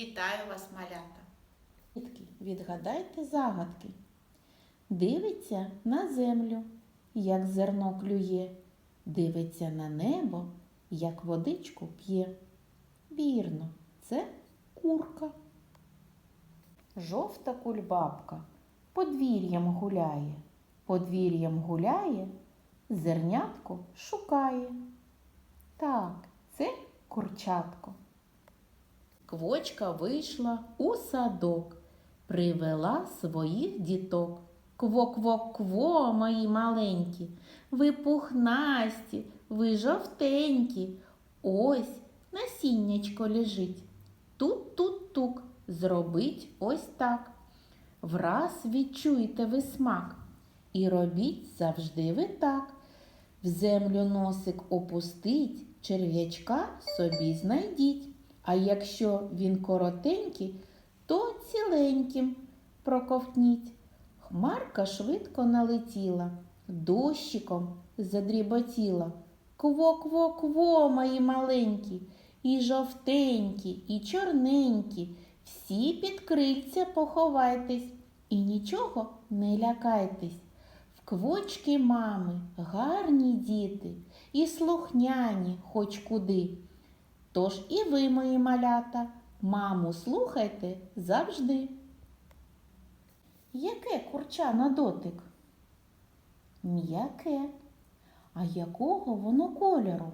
Вітаю вас, малята! Дітки, відгадайте загадки. Дивиться на землю, як зерно клює, дивиться на небо, як водичку п'є. Вірно, це курка. Жовта кульбабка подвір'ям гуляє, подвір'ям гуляє, зернятко шукає. Так, це курчатко. Квочка вийшла у садок, привела своїх діток. Кво-кво-кво, мої маленькі, ви пухнасті, ви жовтенькі. Ось насіннячко лежить. Тут-тут-тук, зробить ось так. Враз відчуйте ви смак. І робіть завжди ви так. В землю носик опустить, черв'ячка собі знайдіть. А якщо він коротенький, то ціленьким проковтніть. Хмарка швидко налетіла, дощиком задріботіла. Кво-кво-кво, мої маленькі, і жовтенькі, і чорненькі. Всі під крильця поховайтесь і нічого не лякайтесь. В квочки мами гарні діти і слухняні хоч куди. Тож і ви, мої малята, маму слухайте завжди. Яке курча на дотик? М'яке. А якого воно кольору?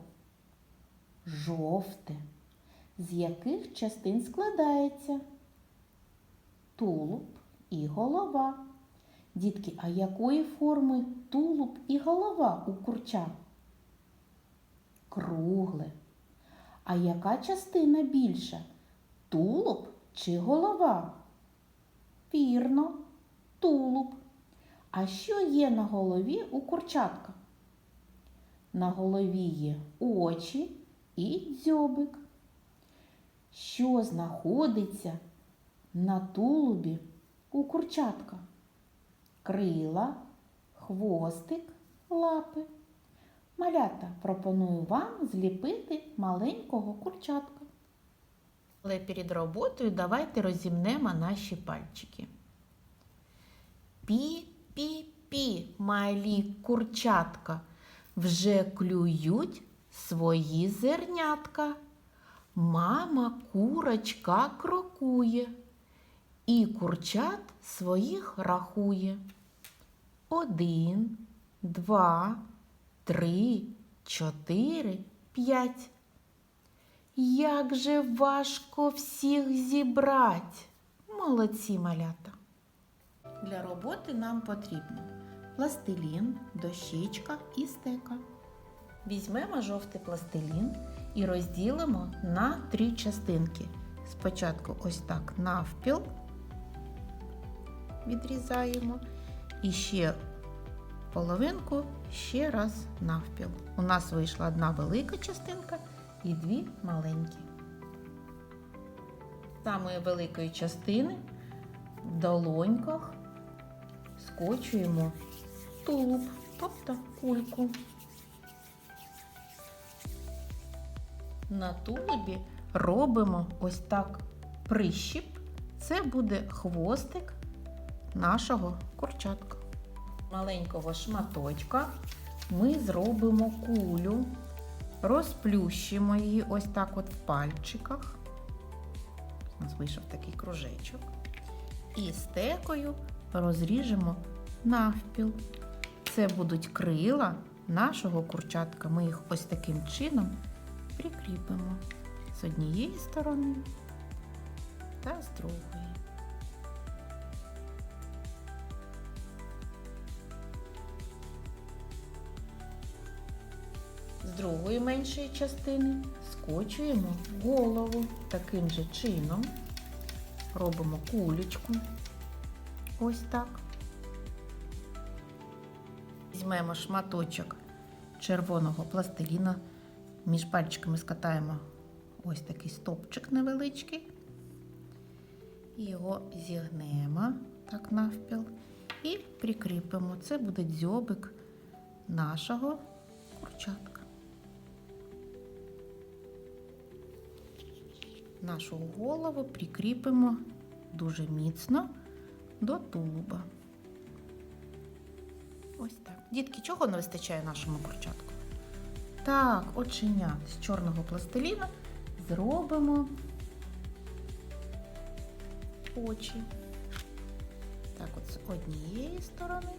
Жовте. З яких частин складається? Тулуб і голова. Дітки, а якої форми тулуб і голова у курча? Кругле. А яка частина більша? Тулуб чи голова? Вірно, тулуб. А що є на голові у курчатка? На голові є очі і дзьобик. Що знаходиться на тулубі у курчатка? Крила, хвостик, лапи. Малята, пропоную вам зліпити маленького курчатка. Але перед роботою давайте розімнемо наші пальчики. Пі-пі-пі, малі курчатка, вже клюють свої зернятка. Мама курочка крокує і курчат своїх рахує. Один, два, три, чотири, п'ять. Як же важко всіх зібрать. Молодці малята. Для роботи нам потрібно пластилін, дощечка і стека. Візьмемо жовтий пластилін і розділимо на три частинки. Спочатку ось так навпіл відрізаємо і ще половинку ще раз навпіл. У нас вийшла одна велика частинка і дві маленькі. Самої великої частини в долоньках скочуємо тулуб, тобто кульку. На тулубі робимо ось так прищіп. Це буде хвостик нашого курчатка. Маленького шматочка ми зробимо кулю, розплющимо її ось так от в пальчиках. У нас вийшов такий кружечок. І стекою розріжемо навпіл. Це будуть крила нашого курчатка. Ми їх ось таким чином прикріпимо з однієї сторони та з другої. З другої меншої частини скочуємо голову таким же чином. Робимо кулечку. Ось так. Візьмемо шматочок червоного пластиліна. Між пальчиками скатаємо ось такий стопчик невеличкий. Його зігнемо так навпіл і прикріпимо. Це буде дзьобик нашого курчатка. Нашу голову прикріпимо дуже міцно до тулуба. Ось так. Дітки, чого не вистачає нашому курчатку? Так, оченят з чорного пластиліна зробимо очі. Так, от з однієї сторони.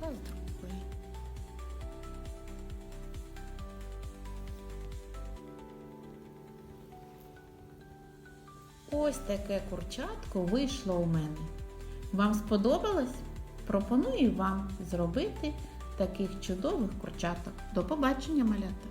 Та з другої. Ось таке курчатко вийшло у мене. Вам сподобалось? Пропоную вам зробити таких чудових курчаток. До побачення, малята!